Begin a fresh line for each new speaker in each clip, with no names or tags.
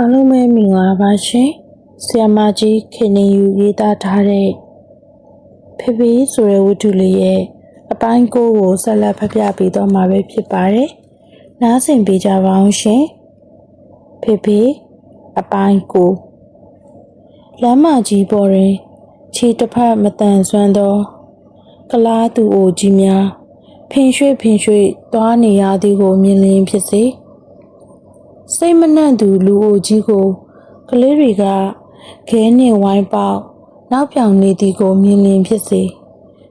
အားလုံးပဲမင်္ဂလာပါရှင်ဆီယမကြီးခင်နေယူရေးသားထားတဲ့ဖေဖေဆိုတဲ့ဝတ္ထုလေးရဲ့အပိုင်းကိုကိုဆက်လက်ဖတ်ပြပေးတော့မှာပဲဖြစ်ပါတယ်နားဆင်ပေးကြပါအောင်ရှင်ဖေဖေအပိုင်းကိုလမ်းမကြီးပေါ်တွင်ခြေတစ်ဖက်မတန်ဆွမ်းသောကလားသူအိုကြီးများဖင်ရွှေ့ဖင်ရွှေ့သွားနေရသည်ကိုမြင်လင်းဖြစ်စေ စိတ်မနှံ့သူလူအိုကြီးကို ကလေးတွေကခဲနှင့်ဝိုင်းပေါက်နောက်ပြောင်နေသည်ကိုမြင်လင်းဖြစ်စေ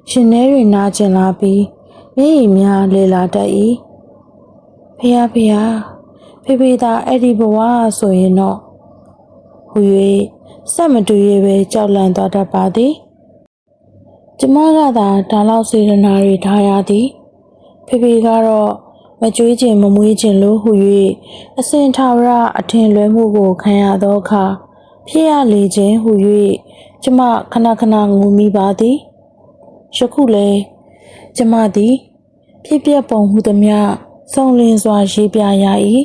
ရှင်ထဲတွင်နာကျင်လာပြီးမျက်ရည်များလေလာတတ်၏ဖះဖះဖေဖေသာအဲ့ဒီဘဝဆိုရင်တော့ဟူ၍စက်မတူရဲ့ပဲကြောက်လန့်သွားတတ်ပါသည်ကျမကသာဒါလောက်စေတနာတွေထားရသည်ဖေဖေကတော့ မကြွေးခြင်းမမွေးခြင်းလို့ဟူ၍အစင်ထာဝရအထင်လွဲမှုကိုခံရသောအခါဖြစ်ရလေခြင်းဟူ၍ကျမခဏခဏငူမိပါသည်ယခုလဲကျမသည် ဖြစ်ပျက်ပုံဟုသမျှစုံလင်စွာရေးပြရ၏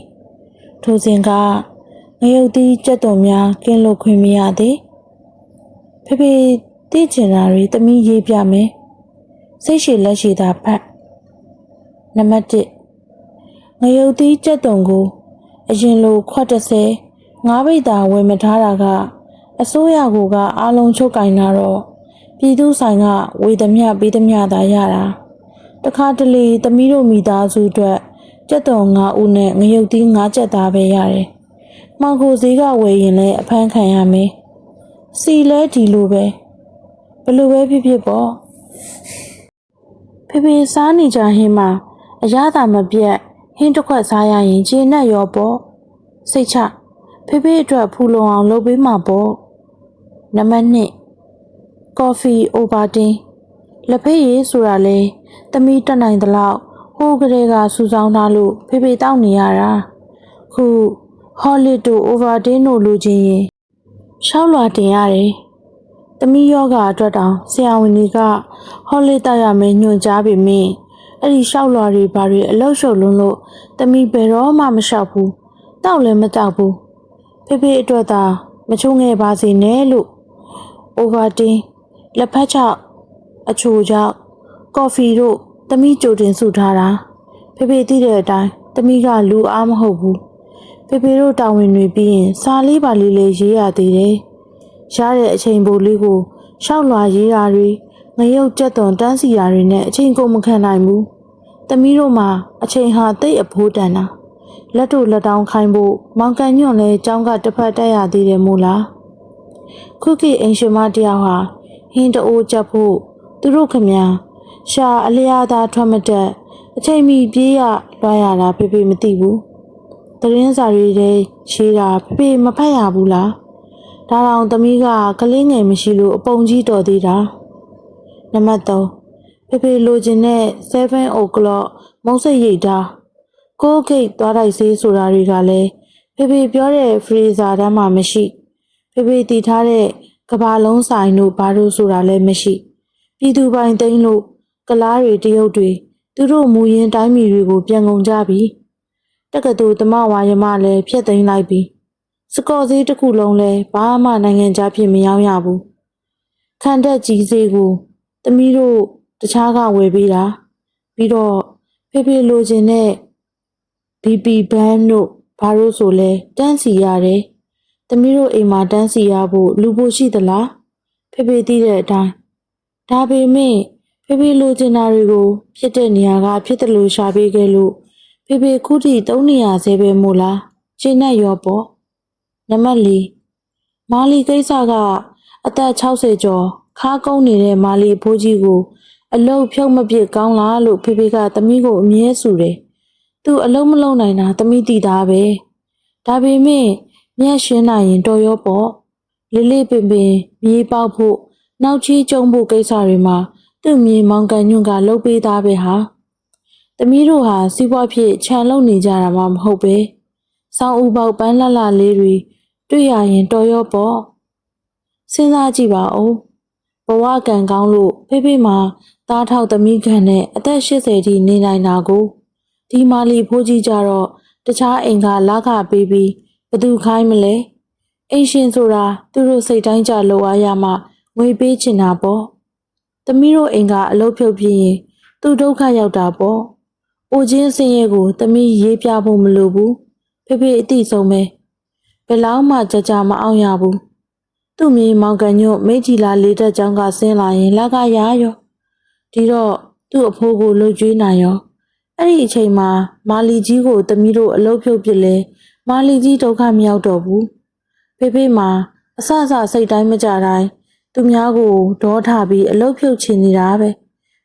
ထိုစဉ်ကငရုတ်သီးကြက်တော်များကင်းလွတ်ခွင့်မရသည်ဖေဖေတည်ကျင်တာတွေတမိရေးပြမယ်စိတ်ရှိလက်ရှိသာဖတ်နံပါတ်1 ငရုတ်သီးကြက်တုံကို အရင်လိုခွက်30ငါးပိတ်သာဝယ်မထားတာကအစိုးရကကအားလုံးချုပ်ကင်တာတော့ပြည်သူဆိုင်ကဝေသမျှပေးသမျှသာရတာတခါတလေသမီးတို့မိသားစုအတွက်ကြက်တုံ9ဦးနဲ့ငရုတ်သီး9ကြက်သားပဲရတယ်။မောင်ကိုဈေးကဝယ်ရင်လည်းအဖမ်းခံရမယ်။စီလဲဒီလိုပဲဘယ်လိုပဲဖြစ်ဖြစ်ပေါ့ဖေဖေစားနေကြဟင်းမှာအရသာမပြတ် ဟင်းတစ်ခွက်စားရရင်ကျေနပ်ရောပေါ့စိတ်ချဖေဖေအတွက်ဖူလုံအောင်လုပ်ပေးမှာပေါ့နံပါတ်1ကော်ဖီအိုဘာတင်လက်ဖေးရည်ဆိုတာလေသမီးတက်နိုင်သလောက်ဟိုးကလေးကစူဆောင်းထားလို့ဖေဖေတောက်နေရတာခုဟော်လစ်တို့အိုဘာတင်တို့လူချင်းရင်ရှောက်လွာတင်ရတယ်သမီးယောဂအတွက်တောင်ဆရာဝန်တွေကဟော်လစ်တောက်ရမယ်ညွှန်ကြားပေမယ့် အဲ့ဒီရှောက်လွာတွေဘာတွေအလောက်ရှုပ်လွန်းလို့သမီးဘယ်တော့မှမလျှောက်ဘူးတောက်လည်းမတောက်ဘူးဖေဖေအတွက်သာမချုံငယ်ပါစေနဲ့လို့အိုဘာတင်လက်ဖက်ချောက်အချိုချောက်ကော်ဖီတို့သမီးကြိုတင်စုထားတာဖေဖေသိတဲ့အတိုင်းသမီးကလူအားမဟုတ်ဘူးဖေဖေတို့တာဝန်တွေပြီးရင်စာလေးပါလေးလေးရေးရသေးတယ်ရတဲ့အချိန်ပိုလေးကိုရှောက်လွာရေးတာတွေငရုတ်ကြက်သွန်တန်းစီတာတွေနဲ့အချိန်ကုန်မခံနိုင်ဘူး သမီးတို့မှာအချိန်ဟာတိတ်အဖိုးတန်တာလက်တို့လက်တောင်းခိုင်းဖို့မောင်ကန်ညွန့်လဲចောင်းကတစ်ဖက်တက်ရသေးတယ်မို့လားခုခေတ်အင်ရှင်မတယောက်ဟာဟင်းတအိုးချက်ဖို့သူတို့ခမညာရှာအလျားသာထွက်မတက်အချိန်မီပြေးရလွှားရတာဖေဖေမသိဘူးတရင်စာတွေထဲရှိတာဖေဖေမဖတ်ရဘူးလားဒါတောင်သမီးကကလေးငယ်မရှိလို့အပုံကြီးတော်သေးတာနံပါတ်3 ဖေဖေလိုချင်တဲ့7 o'clock မုံစိတ်ရိတ်တာကိုယ်ဂိတ်သွားတိုက်စေးဆိုတာတွေကလည်းဖေဖေပြောတဲ့ဖရီဇာတန်းမှာမရှိဖေဖေတည်ထားတဲ့ကဘာလုံးဆိုင်တို့ဘာလို့ဆိုတာလည်းမရှိပြည်သူပိုင်သိန်းလို့ကလားတွေတရုတ်တွေသူတို့မူရင်တိုင်းပြည်တွေကိုပြန်ကုန်ကြပြီတက္ကသိုလ်တမဝါယမလည်းဖျက်သိမ်းလိုက်ပြီစကော့ဈေးတစ်ခုလုံးလည်းဘာမှနိုင်ငံခြားဖြစ်မရောက်ရဘူးခံတက်ကြီးစေးကိုသမီးတို့ တခြားကဝယ်ပေးတာပြီးတော့ဖေဖေလိုချင်တဲ့ BP ဘန်းတို့ဘာလို့ဆိုလဲတန်းစီရတယ်။သမီးတို့အိမ်မှာတန်းစီရဖို့လူဖို့ရှိသလား။ဖေဖေသိတဲ့အတိုင်းဒါပေမဲ့ဖေဖေလိုချင်တာတွေကိုဖြစ်တဲ့နေရာကဖြစ်တယ်လို့ရှာပေးခဲ့လို့ဖေဖေခုထိသုံးနေရသေးပဲမို့လား။ရှင်းနဲ့ရောပေါ့။နံပါတ်၄မာလီကိစ္စကအသက်60ကျော်ခါကုန်းနေတဲ့မာလီဖိုးကြီးကို အလုတ်ဖြုတ်မပစ်ကောင်းလားလို့ဖေဖေကသမီးကိုအမြဲဆူတယ်။သူအလုံးမလုံးနိုင်တာသမီးတည်သားပဲဒါပေမဲ့မျက်ရှင်းနိုင်ရင်တော်ရောပေါ့လေးလေးပင်ပင်မြေးပေါက်ဖို့နောက်ချီးကျုံဖို့ကိစ္စတွေမှာသူ့မြေမောင်ကန်ညွန့်ကလှုပ်ပေးသားပဲဟာသမီးတို့ဟာစီးပွားဖြစ်ခြံလုံးနေကြတာမှမဟုတ်ပဲစောင်းဥပေါက်ပန်းလှလှလေးတွေတွေ့ရရင်တော်ရောပေါ့စဉ်းစားကြည့်ပါဦး ဘဝကံကောင်းလို့ဖေဖေမှာသားထောက်သမီးခံနဲ့အသက်80ထိနေနိုင်တာကိုဒီမာလီဖိုးကြီးကြတော့တခြားအိမ်ကလာခပေးပြီးဘသူခိုင်းမလဲအိမ်ရှင်ဆိုတာသူတို့စိတ်တိုင်းကြလိုအားရမှငွေပေးချင်တာပေါ့သမီးတို့အိမ်ကအလုပ်ဖြုတ်ပြင်းရင်သူဒုက္ခရောက်တာပေါ့အိုချင်းစင်းရဲကိုသမီးရေးပြဖို့မလိုဘူးဖေဖေအတိဆုံးပဲဘယ်လောက်မှကြကြမအောင်ရဘူး သူ့မြေမောင်ကန်ညွတ်မိကြီးလာလေးတက်ချောင်းကဆင်းလာရင်လက်ကရရောဒီတော့သူ့အဖိုးကိုလှုပ်ကြွေးနိုင်ရောအဲ့ဒီအချိန်မှာမာလီကြီးကိုတမီးတို့အလုတ်ဖြုတ်ပစ်လဲမာလီကြီးဒုက္ခမရောက်တော့ဘူးဖေဖေမှာအဆအဆစိတ်တိုင်းမကြတိုင်းသူများကိုဒေါထပြီးအလုတ်ဖြုတ်ချင်နေတာပဲ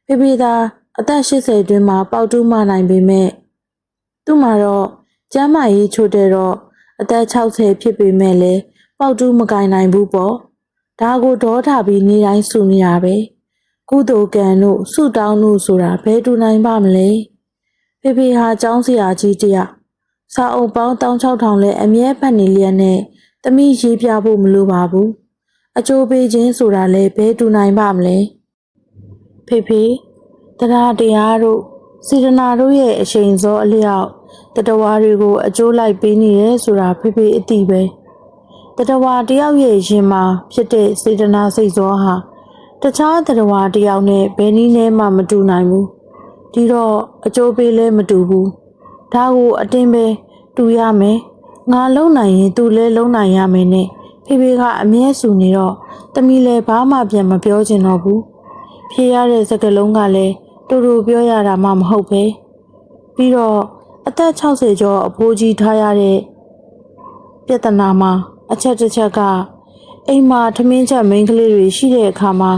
ဖေဖေသာအသက်80အတွင်းမှာပေါက်တူးမနိုင်ပေမဲ့သူ့မှာတော့ကျမ်းမာရေးချို့တဲ့တော့အသက်60ဖြစ်ပေမဲ့လည်း ပေါက်တူးမကင်နိုင်ဘူးပေါ့ဒါကိုဒေါထပြီးနေတိုင်းစုနေရပဲကုသိုလ်ကံတို့ဆုတောင်းတို့ဆိုတာဘယ်တူနိုင်ပါမလဲဖေဖေဟာကျောင်းဆရာကြီးတယောက်စာအုပ်ပေါင်း16000လဲအမြဲဖတ်နေလျက်နဲ့တမိရေးပြဖို့မလိုပါဘူးအကျိုးပေးခြင်းဆိုတာလဲဘဲတူနိုင်ပါမလဲဖေဖေတရားတရားတို့စေတနာတို့ရဲ့အရှိန်စောအလျောက်တတဝါတွေကိုအကျိုးလိုက်ပေးနေရဲဆိုတာဖေဖေအသိပဲ တတဝါတယောက်ရဲ့ရင်မှာဖြစ်တဲ့စေတနာစိတ်စောဟာတခြားတတဝါတယောက်နဲ့ဘယ်နည်းနဲ့မှမတူနိုင်ဘူးဒီတော့အကျိုးပေးလဲမတူဘူးဒါကိုအတင်းပဲတူရမယ်ငါလုံနိုင်ရင်သူလဲလုံနိုင်ရမယ်နဲ့ဖေဖေကအမြဲစုနေတော့တမီလဲဘာမှပြန်မပြောချင်တော့ဘူးဖြေရတဲ့စကားလုံးကလည်းတူတူပြောရတာမှမဟုတ်ပဲပြီးတော့အသက်60ကျော်အဖိုးကြီးထားရတဲ့ပြဿနာမှာ အချက်တစ်ချက်ကအိမ်မှာထမင်းချက်မိန်းကလေးတွေရှိတဲ့အခါမှာ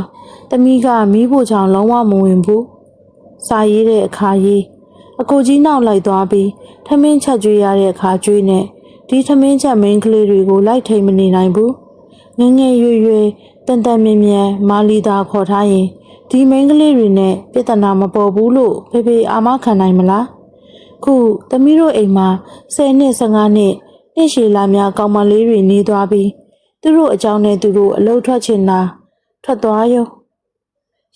တမီးကမီးဖို့ချောင်လုံးဝမဝင်ဘူးစာရေးတဲ့အခါရေးအကိုကြီးနောက်လိုက်သွားပြီးထမင်းချက်ကျွေးရတဲ့အခါကျွေးနဲ့ဒီထမင်းချက်မင်းကလေးတွေကိုလိုက်ထိန်မနေနိုင်ဘူးငယ်ငယ်ရွယ်ရွယ်တန်တန်မြင်မြန်မာလီတာခေါ်ထားရင်ဒီမင်းကလေးတွေနဲ့ပြဿနာမပေါ်ဘူးလို့ဖေဖေအာမခံနိုင်မလားခုသမီးတို့အိမ်မှာ10နှစ်15နှစ် နှစ်ရှည်လာများကောင်မလေးတွေနေသွားပြီးသူတို့အကြောင်းနဲ့သူတို့အလုပ်ထွက်ချင်တာထွက်သွားရော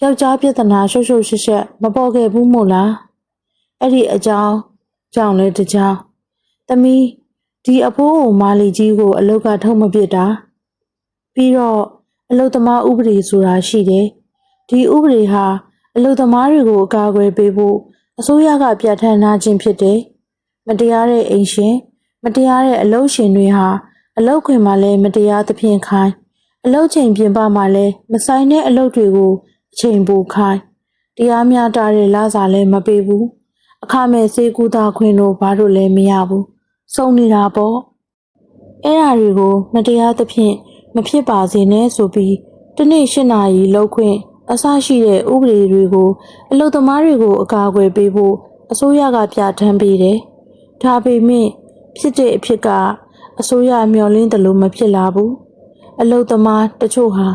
ယောက်ျားပြဿနာရှုပ်ရှုပ်ရှက်ရှက်မပေါ်ခဲ့ဘူးမို့လားအဲ့ဒီအကြောင်းကြောင့်လဲတကြောင်သမီးဒီအဖိုးကိုမာလီကြီးကို အလုတ်ကထုတ်မပစ်တာပြီးတော့အလုတ်သမားဥပဒေဆိုတာရှိတယ်ဒီဥပဒေဟာအလုတ်သမားတွေကိုအကာအကွယ်ပေးဖို့အစိုးရကပြဋ္ဌာန်းထားခြင်းဖြစ်တယ်မတရားတဲ့အိမ်ရှင် မတရားတဲ့အလုတ်ရှင်တွေဟာအလုတ်ခွင်မှာလည်းမတရားသဖြင့်ခိုင်းအလုတ်ချိန်ပြင်ပမှာလည်းမဆိုင်တဲ့အလုတ်တွေကိုအချိန်ပိုခိုင်းတရားမျှတတဲ့လစာလည်းမပေးဘူးအခမဲ့စေကူတာခွင့်တို့ဘာလို့လဲမရဘူးစုံနေတာပေါ့အဲ့ဓာတွေကိုမတရားသဖြင့်မဖြစ်ပါစေနဲ့ဆိုပြီးတစ်နေ့၈နာရီလောက်ခွင့်အစရှိတဲ့ဥပဒေတွေကိုအလုသမားတွေကိုအကာအကွယ်ပေးဖို့အစိုးရကပြဋ္ဌာန်းပေးတယ်ဒါပေမဲ့ ဖြစ်တဲ့အဖြစ်ကအစိုးရမျှော်လင့်တယ်လို့မဖြစ်လာဘူးအလုသမားတချို့ဟာ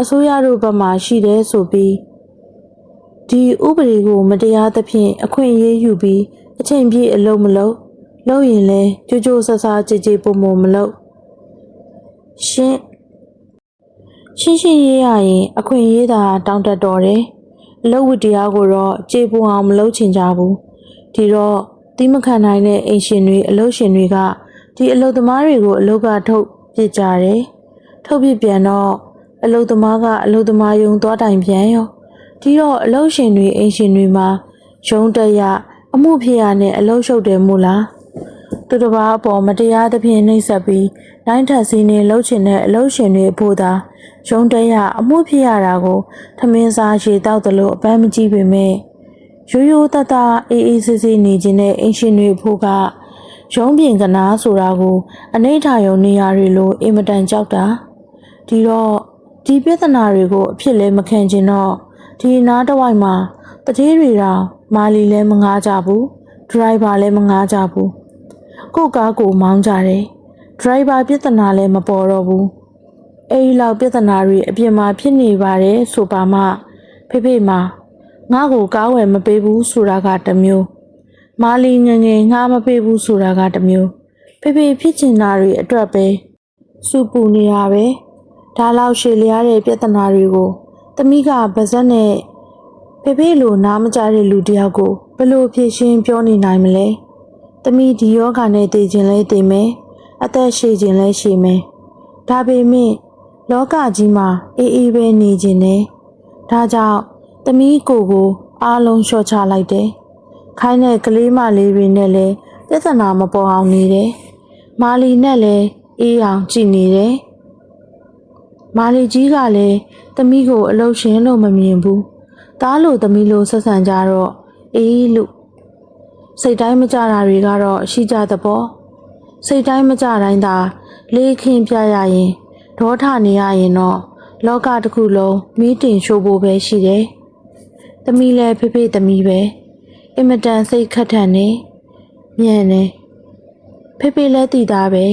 အစိုးရတို့ဘက်မှရှိတယ်ဆိုပြီးဒီဥပဒေကိုမတရားသဖြင့်အခွင့်အရေးယူပြီးအချိန်ပြည့်အလုံးမလုံးလုပ်ရင်လဲကြိုးကြိုးဆဆကြည်ကြည်ပုံပုံမလုပ်ရှင်းရှင်းရှင်းရေးရရင်အခွင့်အရေးသာတောင်းတတော်တယ်အလုပ်ဝတ္တရားကိုတော့ကြေပွန်အောင်မလုပ်ချင်ကြဘူးဒီတော့ တိမခံနိုင်တဲ့အိမ်ရှင်တွေအလုပ်ရှင်တွေကဒီအလုပ်သမားတွေကိုအလုပ်ကထုတ်ပစ်ကြတယ်ထုတ်ပစ်ပြန်တော့အလုပ်သမားကအလုပ်သမားယုံသွားတိုင်ပြန်ရောဒီတော့အလုပ်ရှင်တွေအိမ်ရှင်တွေမှာရုံးတက်ရအမှုဖြစ်ရနဲ့အလုပ်ရှုပ်တယ်မို့လားသူတစ်ပါးအပေါ်မတရားသဖြင့်နှိပ်စက်ပြီးနိုင်ထက်စီးနေလှုပ်ချင်တဲ့အလုပ်ရှင်တွေအဖို့သာရုံးတက်ရအမှုဖြစ်ရတာကိုထမင်းစားရေတောက်တယ်လို့အပန်းမကြည့်ပေမဲ့ ရိုးရိုးတတအေးအေးဆေးဆေးနေခြင်းနဲ့အင်ရှင်တွေဖို့ကရုံးပြင်ကနာဆိုတာကို အနိဋ္ဌာယုံနေရာတွေလိုအင်မတန်ကြောက်တာဒီတော့ဒီပြဿနာတွေကိုအဖြစ်လဲမခံချင်တော့ဒီနားတစ်ဝိုက်မှာတတိတွေတော့မာလီလည်းမငားကြဘူးဒရိုင်ဘာလည်းမငားကြဘူးကို့ကားကိုမောင်းကြတယ်ဒရိုင်ဘာပြဿနာလည်းမပေါ်တော့ဘူးအဲဒီလောက်ပြဿနာတွေအပြင်မှာဖြစ်နေပါတယ်ဆိုပါမှဖေဖေမှာ ငါ့ကိုကားဝယ်မပေးဘူးဆိုတာကတစ်မျိုးမာလီငယ်ငယ်ငါမပေးဘူးဆိုတာကတစ်မျိုးဖေဖေဖြစ်ချင်တာတွေအတွက်ပဲစူပူနေတာပဲဒါလောက်ရှည်လျားတဲ့ပြဿနာတွေကိုတမိကဗဇက်နဲ့ဖေဖေလိုနားမကြတဲ့လူတယောက်ကိုဘယ်လိုဖြေရှင်းပြောနေနိုင်မလဲတမိဒီယောဂာနဲ့တည်ခြင်းလဲတည်မယ်အအသက်ရှည်ခြင်းလဲရှည်မယ်ဒါပေမဲ့လောကကြီးမှာအေးအေးပဲနေခြင်းနဲ့ဒါကြောင့် သမီးကိုကိုအားလုံးလျှော့ချလိုက်တယ်ခိုင်းတဲ့ကလေးမလေးတွေနဲ့လည်းပြဿနာမပေါ်အောင်နေတယ်မာလီနဲ့လည်းအေးအောင်ကြည်နေတယ်မာလီကြီးကလည်းသမီးကိုအလုရှင်လို့မမြင်ဘူးတားလို့သမီးလို့ဆက်ဆံကြတော့အေးလို့စိတ်တိုင်းမကြတာတွေကတော့ရှိကြသဘောစိတ်တိုင်းမကြတိုင်းသာလေးခင်းပြရရင်ဒေါထနေရရင်တော့လောကတစ်ခုလုံးမီးတင်ရှိုးဖို့ပဲရှိတယ်။ သမီးလည်းဖေဖေသမီးပဲအင်မတန်စိတ်ခတ်ထန်နေညံ့နေဖေဖေလည်းတည်သားပဲ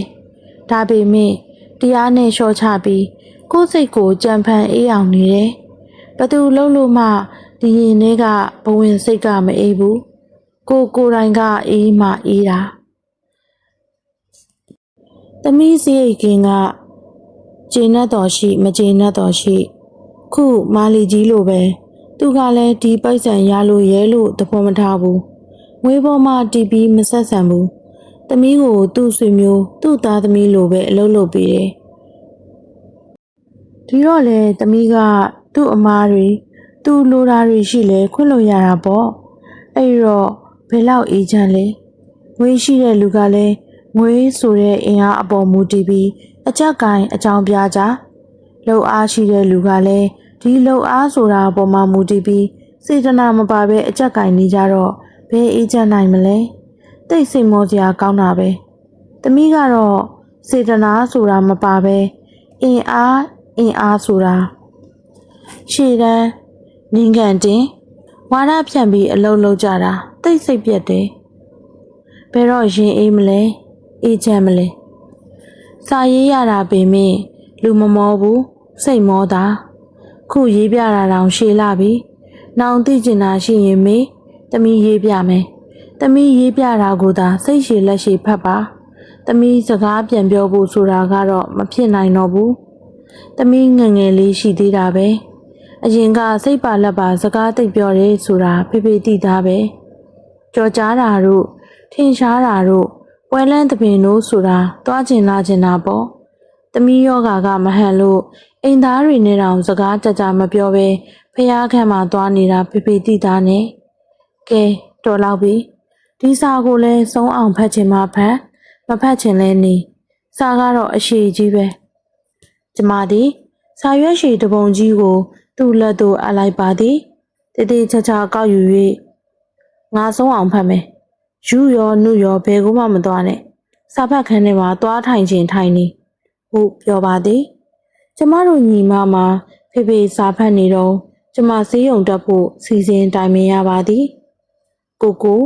ဒါပေမဲ့တရားနဲ့လျှော့ချပြီးကိုယ်စိတ်ကိုကြံဖန်အေးအောင်နေတယ်။ဘသူလုံးလို့မှဒီရင်ထဲကဘဝင်စိတ်ကမအေးဘူး။ကိုကိုယ်တိုင်ကအေးမှအေးတာသမီးစရိတ်ကင်းကကျေနပ်တော်ရှိ မကျေနပ်တော်ရှိ ခုမာလီကြီးလိုပဲ သူကလည်းဒီပိုက်ဆံရလို့ရဲလို့သဘောမထားဘူးငွေပေါ်မှာတီးပြီးမဆက်ဆံဘူးသမီးကိုသူ့ဆွေမျိုးသူ့သားသမီးလိုပဲအလုပ်လုပ်ပေးတယ်ဒီတော့လေသမီးကသူ့အမားတွေသူ့လိုတာတွေရှိလဲခွင့်လို့ရတာပေါ့အဲ့ဒီတော့ဘယ်လောက်အေးချမ်းလဲငွေရှိတဲ့လူကလည်းငွေဆိုတဲ့အင်အားအပေါ်မူတည်ပြီးအကြက်ကင်အကြောင်းပြကြလှုပ်အားရှိတဲ့လူကလည်း ဒီလှုပ်အားဆိုတာအပေါ်မှာမူတည်ပြီးစေတနာမပါဘဲအကြက်ကင်နေကြတော့ဘယ်အေးချမ်းနိုင်မလဲတိတ်စိတ်မောစရာကောင်းတာပဲတမီးကတော့စေတနာဆိုတာမပါဘဲအင်အားအင်အားဆိုတာရှည်တန်းနင်းကန်တင်ဝါဒဖြန့်ပြီးအလုံးလုံးကြတာတိတ်စိတ်ပြက်တယ်ဘယ်တော့ရင်အေးမလဲအေးချမ်းမလဲစာရေးရတာပင်မင်းလူမမောဘူးစိတ်မောတာ ခုရေးပြတာတောင်ရှည်လာပြီနောင်သိကျင်တာရှိရင်မေးတမီးရေးပြမယ်တမီးရေးပြတာကိုသာစိတ်ရှည်လက်ရှည်ဖတ်ပါတမီးစကားပြန်ပြောဖို့ဆိုတာကတော့မဖြစ်နိုင်တော့ဘူးတမီးငယ်ငယ်လေးရှိသေးတာပဲအရင်ကစိတ်ပါလက်ပါစကားသိပ်ပြောတယ်ဆိုတာဖေဖေသိသားပဲကြော်ကြားတာတို့ထင်ရှားတာတို့ပွဲလန်းသပင်တို့ဆိုတာတွားကျင်လာကျင်တာပေါ့ တမီးယောဂါကမဟန်လို့အိမ်သားတွေနဲ့တောင်စကားကြကြမပြောဘဲဖះခန့်မှာသွားနေတာဖေဖေသိသားနဲ့ကဲတော်လောက်ပြီဒီစာကိုလည်းစုံအောင်ဖတ်ချင်မှဖတ်မဖတ်ချင်လဲနေစာကတော့အရှိကြီးပဲကျမသည်စာရွက်ရှည်တစ်ပုံကြီးကို သူ့လက်သို့အပ်လိုက်ပါသည်တည်တည်ချာချာကောက်ယူ၍ငါဆုံးအောင်ဖတ်မယ်ယူရောနှုရောဘယ်ကိုမှမသွားနဲ့စာဖတ်ခန်းထဲမှာသွားထိုင်ခြင်းထိုင်နေ ဟုတ်ပြောပါသည်ကျမတို့ညီမမှာဖေဖေစာဖတ်နေတော့ကျမစေးရုံတက်ဖို့စီစဉ်တိုင်ပင်ရပါသည်ကိုကို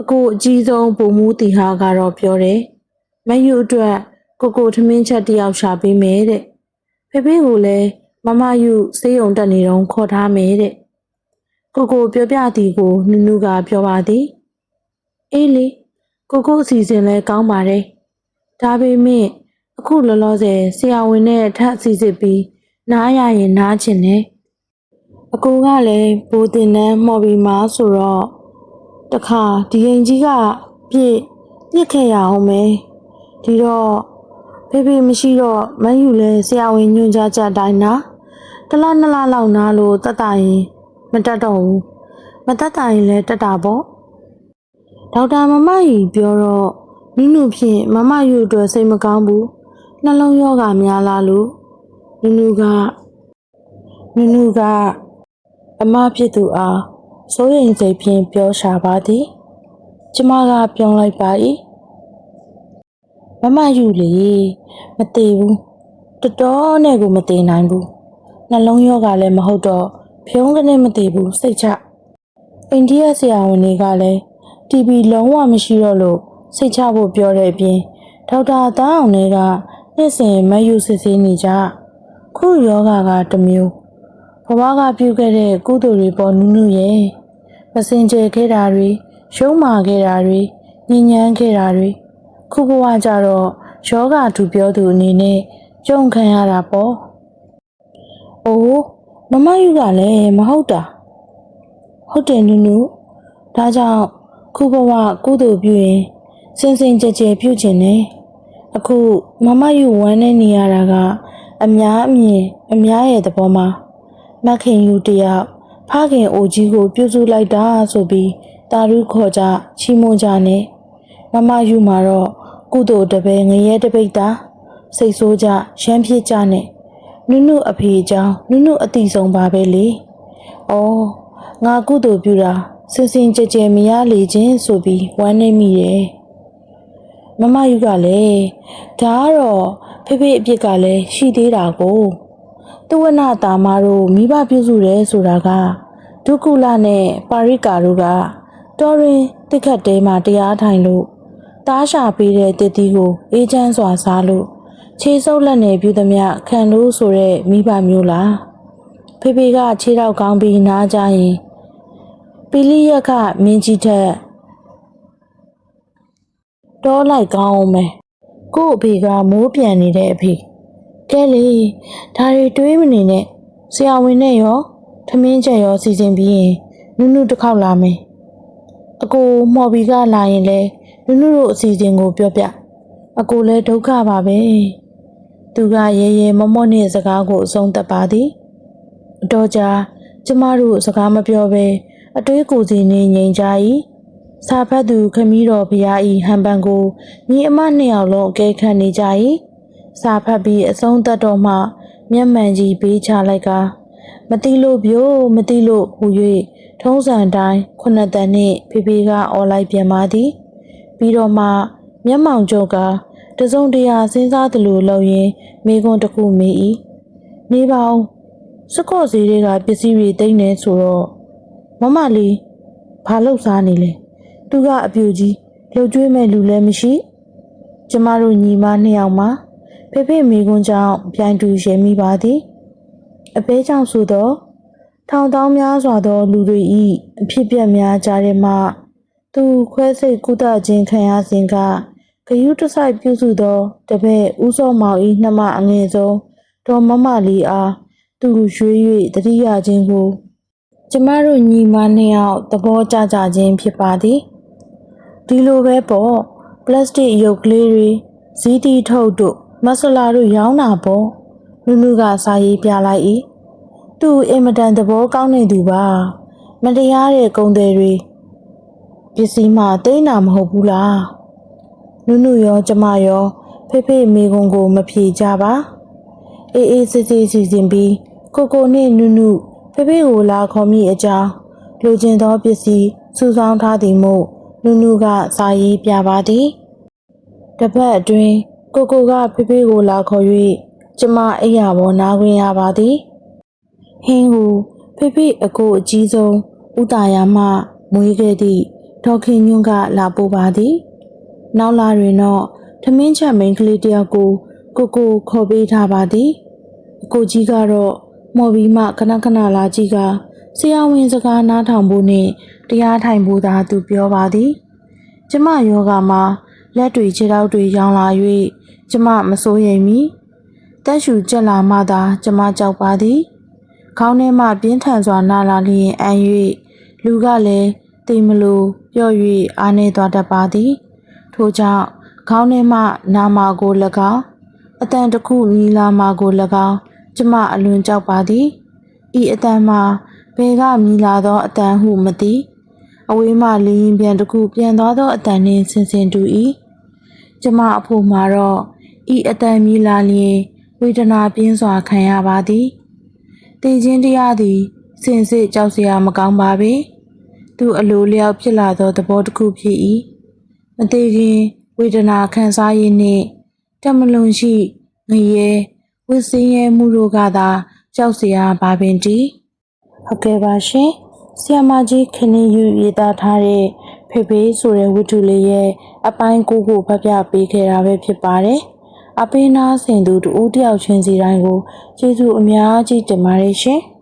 အကိုအကြီးဆုံးပုံမူတီဟာကတော့ပြောတယ်မယူအတွက်ကိုကိုထမင်းချက်တစ်ယောက်ရှာပေးမယ်တဲ့ဖေဖေကိုလည်းမမယူစေးုံတက်နေတော့ခေါ်ထားမယ်တဲ့ကိုကိုပြောပြသည်ကိုနုနုကပြောပါသည်အေးလေကိုကိုအစီအစဉ်လဲကောင်းပါတယ်ဒါပေမဲ့ အခုလောလောဆယ်ဆရာဝန်နဲ့ထပ်အစီအစဉ်ပြီးနားရရင်နားချင်တယ်အကိုကလည်းဘိုးတင်တန်းမှော်ပြီးမှဆိုတော့တခါဒီရင်ကြီးကပြည့်ပြစ်ခဲ့ရအောင်မယ်ဒီတော့ဖေဖေမရှိတော့မန်းယူလဲဆရာဝန်ညွှန်ကြားချက်အတိုင်းနာတစ်လနှစ်လလောက်နာလို့တက်တာရင်မတက်တော့ဘူးမတက်တာရင်လည်းတက်တာပေါ့ဒေါက်တာမမကြီးပြောတော့နုနုဖြင့်မမယူအတွက်စိတ်မကောင်းဘူး နှလုံးရောဂါများလာလို့နုနုကနုနုကအမဖြစ်သူအားစိုးရိမ်စိတ်ဖြင့်ပြောရှာပါသည်ကျမကပြောင်းလိုက်ပါ၏မမယူလေမသေးဘူးတော်တော်နဲ့ကိုမသေးနိုင်ဘူးနှလုံးရောဂါလည်းမဟုတ်တော့ဖြုံးကနေမသေးဘူးစိတ်ချအိန္ဒိယဆရာဝန်တွေကလည်း TB လုံးဝမရှိတော့လို့စိတ်ချဖို့ပြောတဲ့အပြင်ဒေါက်တာသားအောင်တွေက နေ့စဉ်မယူစစ်ဆေးနေကြခုယောဂါကတစ်မျိုးဘဝကပြုခဲ့တဲ့ကုသိုလ်တွေပေါ်နုနုရဲ့မစင်ကြယ်ခဲ့တာတွေရှုံးမာခဲ့တာတွေညဉ့်ညမ်းခဲ့တာတွေခုဘဝကြတော့ယောဂသူပြောသူအနေနဲ့ကြုံခံရတာပေါ့။အိုးမမယူကလည်းမဟုတ်တာ။ဟုတ်တယ်နုနုဒါကြောင့်ခုဘဝကုသိုလ်ပြုရင်စင်စင်ကြယ်ကြယ်ပြုခြင်းနဲ့ အခုမမယူဝမ်းနေနေရတာကအများအမြင်အများရဲ့သဘောမှာမက်ခင်ယူတယောက်ဖခင်အိုကြီးကို ပြုစုလိုက်တာဆိုပြီးတာရုခေါ်ကြချီးမွမ်းကြနဲ့မမယူမှာတော့ကုသိုလ်တပည့်ငရဲတပိတ်တာစိတ်ဆိုးကြရမ်းဖြစ်ကြနဲ့နုနုအဖေအကြောင်းနုနုအတိဆုံးပါပဲလေ။အော်ငါကုသိုလ်ပြုတာစင်စင်ကြဲကြဲမရလေခြင်းဆိုပြီးဝမ်းနေမိတယ်။ မမယူကလည်းဒါကတော့ဖေဖေအပြစ်ကလည်းရှိသေးတာကိုသူဝနတာမတို့မိဘပြုစုတယ်ဆိုတာကဒုက္ကုလနဲ့ပါရိကာတို့ကတော်ရင်တစ်ခတ်တဲမှာတရားထိုင်လို့တားရှာပေးတဲ့တတိကိုအေးချမ်းစွာစားလို့ခြေဆုပ်လက်နဲ့ပြုသမျှခံလို့ဆိုတဲ့မိဘမျိုးလားဖေဖေကခြေထောက်ကောင်းပြီးနားကြရင်ပီလိယက်ကမင်းကြီးထက် တောလိုက်ကောင်းအောင်မယ်ကို့အဖေကမိုးပြန်နေတဲ့အဖေကဲလေဒါတွေတွေးမနေနဲ့ဆရာဝန်နဲ့ရောထမင်းချက်ရောစီစဉ်ပြီးရင်နုနုတစ်ခေါက်လာမယ်အကိုမော်ဘီကလာရင်လဲနုနုတို့အစီအစဉ်ကိုပြောပြအကိုလည်းဒုက္ခပါပဲသူကရဲရဲမမော့နဲ့စကားကိုအဆုံးသတ်ပါသည်အတော်ကြာကျမတို့စကားမပြောဘဲအတွေးကိုယ်စီနေငြိမ်ကြ၏ စာဖတ်သူခမီးတော်ဘုရားဤဟန်ပန်ကိုညီအမနှစ်ယောက်လုံးအကဲခတ်နေကြ၏စာဖတ်ပြီးအဆုံးသတ်တော်မှမျက်မှန်ကြီးပေးချလိုက်ကမတိလို့ပြို့မတိလို့ဟူ၍ထုံးစံတိုင်းခုနှစ်တန်နှင့်ဖေဖေကအော်လိုက်ပြန်ပါသည်ပြီးတော့မှမျက်မှောင်ကျုပ်ကတစုံတရာစဉ်းစားသလိုလုပ်ရင်းမိကွန်းတစ်ခုမေး၏နေပါဦးစကော့စီတွေကပစ္စည်းတွေတိတ်နေဆိုတော့မမလေးဘာလို့စားနေလဲ သူကအပြူကြီးလှုပ်ကြွေးမဲ့လူလည်းမရှိကျမတို့ညီမနှစ်ယောက်မှာဖေဖေမိကွန်းကြောင့်ပြိုင်တူရဲမိပါသည်အပဲကြောင့်ဆိုတော့ထောင်တောင်းများစွာသောလူတွေဤအဖြစ်ပြက်များကြားထဲမှသူခွဲစိတ်ကုသခြင်းခံရစဉ်ကဂယုတစိုက်ပြုစုသောတပည့်ဦးစောမောင်၏နှမအငယ်ဆုံးဒေါ်မမလေးအားသူရွေး၍တတိယခြင်းကို ကျမတို့ညီမနှစ်ယောက်သဘောကျကြခြင်းဖြစ်ပါသည် ဒီလိုပဲပေါ့ပလတ်စတစ်ရုပ်ကလေးတွေဇီးတီထုတ်တို့မဆလာတို့ရောင်းတာပေါ့နုနုကစာရေးပြလိုက်၏သူအင်မတန်သဘောကောင်းနေသူပါမတရားတဲ့ကုံတယ်တွေပစ္စည်းမှတိတ်နာမဟုတ်ဘူးလားနုနုရောကျမရောဖေဖေမိကွန်ကိုမဖြေကြပါအေးအေးစစ်စစ်စီစဉ်ပြီးကိုကိုနဲ့နုနုဖေဖေကိုလာခေါ်မိအကြောင်းလူကျင်သောပစ္စည်းစုဆောင်းထားသည်မို့ နုနုကစာရေးပြပါသည်တစ်ပတ်အတွင်းကိုကိုကဖေဖေကိုလာခေါ်၍ကျမအိယာပေါ်နားခွင့်ရပါသည်ဟင်းကိုဖေဖေအကိုအကြီးဆုံးဥတာယာမှမွေးခဲ့သည့်ဒေါက်ခင်ညွန့်ကလာပို့ပါသည်နောက်လာတွင်တော့ထမင်းချက်မိန်းကလေးတယောက်ကိုကိုကိုခေါ်ပေးထားပါသည်အကိုကြီးကတော့မော်ဘီမှခဏခဏလာကြည့်က ဆရာဝန်စကားနားထောင်ဖို့နှင့်တရားထိုင်ဖို့သာသူပြောပါသည်ကျမယောဂမှာလက်တွေခြေထောက်တွေရောင်းလာ၍ကျမမစိုးရိမ်မီတက်ရှူကြက်လာမှသာကျမကြောက်ပါသည်ခေါင်းထဲမှပြင်းထန်စွာနာလာလျင်အံ့၍လူကလည်းတိမ်မလို့ပြော့၍အားနေသွားတတ်ပါသည် ထို့ကြောင့်ခေါင်းထဲမှနာမာကို၎င်းအတန်တစ်ခုနီလာမာကို၎င်းကျမအလွန်ကြောက်ပါသည်ဤအတန်မှာ ဘယ်ကမြည်လာသောအတန်ဟုမသိအဝေးမှလင်းရင်ပြန်တစ်ခုပြန်သွားသောအတန်နှင့်ဆင်ဆင်တူ၏ကျမအဖို့မှာတော့ဤအတန်မြည်လာလျင်ဝေဒနာပြင်းစွာခံရပါသည်တည်ခြင်းတရားသည်စင်စစ်ကြောက်စရာမကောင်းပါပေသူအလိုလျောက်ဖြစ်လာသောသဘောတစ်ခုဖြစ်၏မသေးခင်ဝေဒနာခံစားရင်းနှင့်တမလွန်ရှိငရဲဝစ်စင်းရဲမှုတို့ကသာကြောက်စရာပါပင်တည်း ဟုတ်ကဲ့ပါရှင်ဆီယမကြီးခဏယူရေးသားထားတဲ့ဖေဖေဆိုတဲ့ဝတ္ထုလေးရဲ့အပိုင်းကိုကိုဖတ်ပြပေးခဲ့တာပဲဖြစ်ပါတယ်အပေးနာဆင်သူတူဦးတယောက်ချင်းစီတိုင်းကိုကျေးဇူးအများကြီးတင်ပါတယ်ရှင်။